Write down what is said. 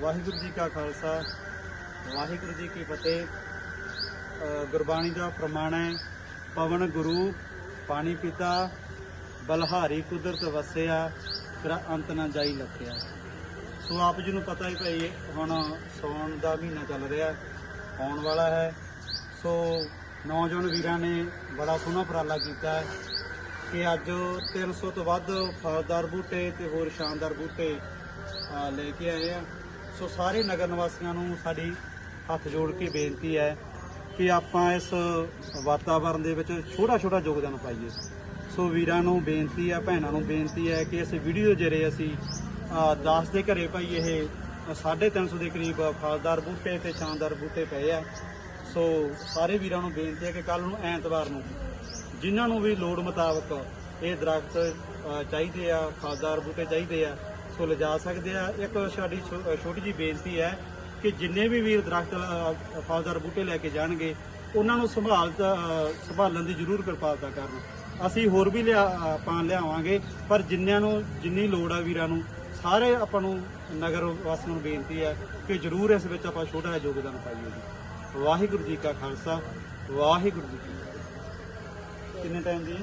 ਵਾਹਿਗੁਰੂ ਜੀ ਕਾ ਖਾਲਸਾ, ਵਾਹਿਗੁਰੂ ਜੀ ਕੀ ਫਤਿਹ। ਗੁਰਬਾਣੀ ਦਾ ਪ੍ਰਮਾਣ ਹੈ, ਪਵਨ ਗੁਰੂ, ਪਾਣੀ ਪੀਤਾ, ਬਲਹਾਰੀ ਕੁਦਰਤ ਵਸਿਆ, ਤੇਰਾ ਅੰਤ ਨਾ ਜਾਈ ਲਖਿਆ। ਸੋ ਆਪ ਜੀ ਨੂੰ ਪਤਾ ਹੀ ਭਾਈ, ਹੁਣ ਸੌਣ ਦਾ ਮਹੀਨਾ ਚੱਲ ਰਿਹਾ, ਆਉਣ ਵਾਲਾ ਹੈ। ਸੋ ਨੌਜਵਾਨ ਵੀਰਾਂ ਨੇ ਬੜਾ ਸੋਹਣਾ ਉਪਰਾਲਾ ਕੀਤਾ ਹੈ ਕਿ ਅੱਜ 300 ਤੋਂ ਵੱਧ ਫਲਦਾਰ ਬੂਟੇ ਤੇ ਹੋਰ ਸ਼ਾਨਦਾਰ ਬੂਟੇ ਲੈ ਕੇ ਆਏ ਆ। ਸੋ ਸਾਰੇ ਨਗਰ ਨਿਵਾਸੀਆਂ ਨੂੰ ਸਾਡੀ ਹੱਥ ਜੋੜ ਕੇ ਬੇਨਤੀ ਹੈ ਕਿ ਆਪਾਂ ਇਸ ਵਾਤਾਵਰਣ ਦੇ ਵਿੱਚ ਛੋਟਾ ਛੋਟਾ ਯੋਗਦਾਨ ਪਾਈਏ। ਸੋ ਵੀਰਾਂ ਨੂੰ ਬੇਨਤੀ ਹੈ, ਭੈਣਾਂ ਨੂੰ ਬੇਨਤੀ ਹੈ ਕਿ ਇਸ ਵੀਡੀਓ ਜਿਹੜੇ ਅਸੀਂ 10 ਦੇ ਘਰੇ ਭਾਈ ਇਹ 350 ਦੇ ਕਰੀਬ ਫਲਦਾਰ ਬੂਟੇ ਤੇ ਸ਼ਾਨਦਾਰ ਬੂਟੇ ਪਏ ਆ। ਸੋ ਸਾਰੇ ਵੀਰਾਂ ਨੂੰ ਬੇਨਤੀ ਹੈ ਕਿ ਕੱਲ ਨੂੰ, ਐਤਵਾਰ ਨੂੰ ਜਿਨ੍ਹਾਂ ਨੂੰ ਵੀ ਲੋੜ ਮੁਤਾਬਕ ਇਹ ਦਰਖਤ ਚਾਹੀਦੇ ਆ, ਫਲਦਾਰ ਬੂਟੇ ਚਾਹੀਦੇ ਆ ਸੋ ਲਿਜਾ ਸਕਦੇ ਆ। ਇੱਕ ਸਾਡੀ ਛੋ- ਛੋਟੀ ਜੀ ਬੇਨਤੀ ਹੈ ਕਿ ਜਿੰਨੇ ਵੀ ਵੀਰ ਦਰਖਤ ਫਲਦਾਰ ਬੂਟੇ ਲੈ ਕੇ ਜਾਣਗੇ, ਉਹਨਾਂ ਨੂੰ ਸੰਭਾਲ ਸੰਭਾਲਣ ਦੀ ਜ਼ਰੂਰ ਕਿਰਪਾਲਤਾ ਕਰਨ। ਅਸੀਂ ਹੋਰ ਵੀ ਲਿਆ, ਆਪਾਂ ਲਿਆਵਾਂਗੇ, ਪਰ ਜਿੰਨਿਆਂ ਨੂੰ, ਜਿੰਨੀ ਲੋੜ ਆ ਵੀਰਾਂ ਨੂੰ, ਸਾਰੇ ਆਪਾਂ ਨੂੰ ਨਗਰ ਵਾਸੀਆਂ ਨੂੰ ਬੇਨਤੀ ਹੈ ਕਿ ਜ਼ਰੂਰ ਇਸ ਵਿੱਚ ਆਪਾਂ ਛੋਟਾ ਜਿਹਾ ਯੋਗਦਾਨ ਪਾਈਏ ਜੀ। ਵਾਹਿਗੁਰੂ ਜੀ ਕਾ ਖਾਲਸਾ, ਵਾਹਿਗੁਰੂ ਜੀ ਕੀ ਫਤਿਹ। ਕਿੰਨੇ ਟਾਈਮ ਜੀ?